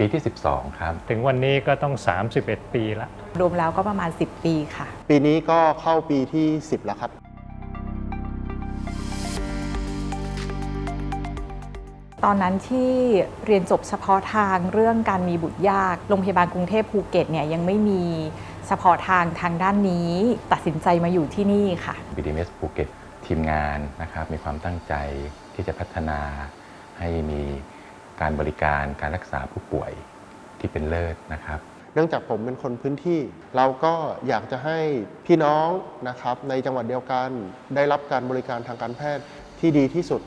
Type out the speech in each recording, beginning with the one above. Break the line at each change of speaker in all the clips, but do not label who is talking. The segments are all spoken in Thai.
ปีที่ 12 ครับ
ถึงวันนี้ก็ต้อง 31 ปีละ
รวมแล้วก็ประมาณ 10 ปีค่ะ
ปีนี้ก็เข้าปีที่ 10 แล้วครับ
ตอนนั้นที่เรียนจบเฉพาะทางเรื่องการมีบุตรยาก โรงพยาบาลกรุงเทพภูเก็ตเนี่ยยังไม่มีเฉพาะทางทางด้านนี้ ตัดสินใจมาอยู่ที่นี่ค่ะ
BDMS ภูเก็ตทีมงานนะครับมีความตั้งใจที่จะพัฒนาให้มี การบริการการรักษาผู้ป่วยที่เป็นเลิศนะครับ
เนื่องจากผมเป็นคนพื้นที่ เราก็อยากจะให้พี่น้องนะครับในจังหวัดเดียวกันได้รับการบริการทางการแพทย์ที่ดีที่สุด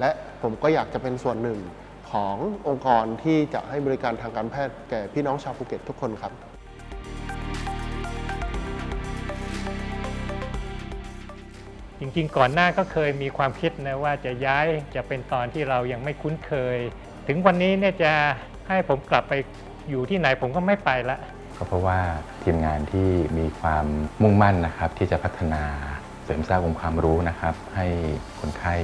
และผมก็อยากจะเป็นส่วนหนึ่งขององค์กรที่จะให้บริการทางการแพทย์แก่พี่น้องชาวภูเก็ตทุกคนครับ
จริงๆ ก่อนหน้าก็เคยมีความคิดนะว่าจะย้ายจะเป็นตอนที่เรายังไม่คุ้นเคย ถึงวันนี้เนี่ยจะให้ผมกลับไปอยู่ที่ไหนผมก็ไม่ไปละ
ก็เพราะว่าทีมงานที่มีความมุ่งมั่นนะครับ ที่จะพัฒนาเสริมสร้างองค์ความรู้นะครับ ให้คนไข้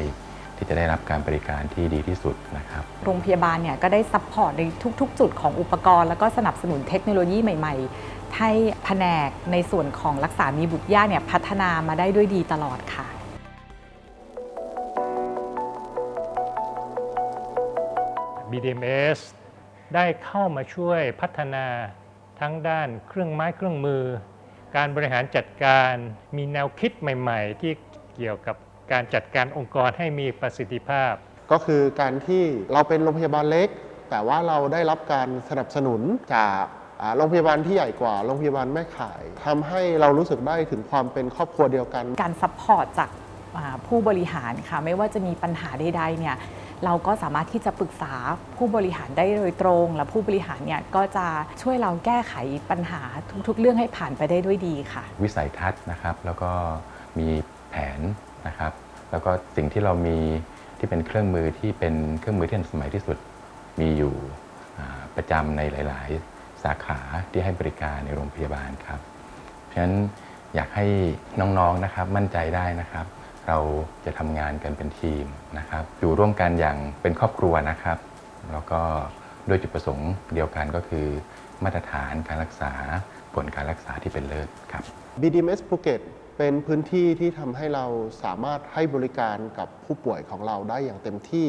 ที่จะได้รับการบริการที่ดีที่สุดนะครับ
โรงพยาบาลเนี่ยก็ได้ซัพพอร์ตในทุก ๆ จุดของอุปกรณ์ แล้วก็สนับสนุนเทคโนโลยีใหม่ ๆ ให้แผนกในส่วนของรักษามีบุตรยากเนี่ยพัฒนามาได้ด้วยดีตลอดค่ะ
BDMS ได้เข้ามาช่วยพัฒนาทั้งด้านเครื่องไม้เครื่องมือ การบริหารจัดการมีแนวคิดใหม่ ๆ ที่เกี่ยวกับการจัดการองค์กรให้มีประสิทธิภาพ
ก็คือการที่เราเป็นโรงพยาบาลเล็ก แต่ว่าเราได้รับการสนับสนุนจากอ่าโรงพยาบาลที่ใหญ่กว่าโรงพยาบาลแม่ข่ายทำให้เรารู้สึกได้ถึงความเป็นครอบครัวเดียวกัน
การซัพพอร์ตจากอ่าผู้บริหารค่ะไม่ว่าจะมีปัญหาใดๆเนี่ย เราก็สามารถที่จะปรึกษาผู้บริหารได้โดยตรง และผู้บริหารเนี่ยก็จะช่วยเราแก้ไขปัญหาทุกๆ เรื่องให้ผ่านไปได้ด้วยดีค่ะ
วิสัยทัศน์นะครับ แล้วก็มีแผนนะครับ แล้วก็สิ่งที่เรามีที่เป็นเครื่องมือที่เป็นเครื่องมือที่ทันสมัยที่สุดมีอยู่ประจำในหลาย ๆ สาขาที่ให้บริการในโรงพยาบาลครับ เพราะฉะนั้นอยากให้น้อง ๆ นะครับมั่นใจได้นะครับ เราจะทำงานกันเป็นทีมนะครับ อยู่ร่วมกันอย่างเป็นครอบครัวนะครับ แล้วก็ด้วยจุดประสงค์เดียวกันก็คือ มาตรฐานการรักษาผลการรักษาที่เป็นเลิศครับ
BDMS ภูเก็ตเป็นพื้นที่ที่ทำให้เราสามารถให้บริการกับผู้ป่วยของเราได้อย่างเต็มที่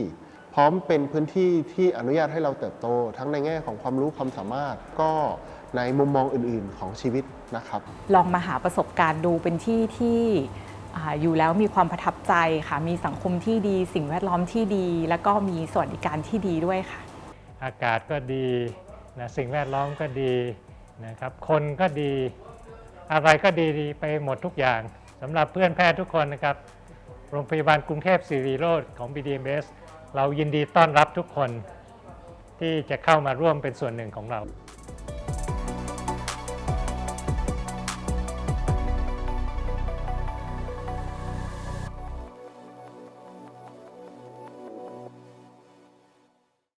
พร้อมเป็นพื้นที่ที่อนุญาตให้เราเติบโต ทั้งในแง่ของความรู้ความสามารถก็ในมุมมองอื่นๆของชีวิตนะครับ
ลองมาหาประสบการณ์ดูเป็นที่ที่อ่า อยู่แล้วมีความประทับใจค่ะ มีสังคมที่ดี สิ่งแวดล้อมที่ดี แล้วก็มีสวัสดิการที่ดีด้วยค่ะ
อากาศก็ดีนะสิ่งแวดล้อมก็ดีนะครับ คนก็ดี อะไรก็ดีดีไปหมดทุกอย่างสำหรับเพื่อนแพทย์ทุกคนนะครับ โรงพยาบาลกรุงเทพศิริโรธของ BDMS เรายินดีต้อนรับทุกคนที่จะเข้ามาร่วมเป็นส่วนหนึ่งของเรา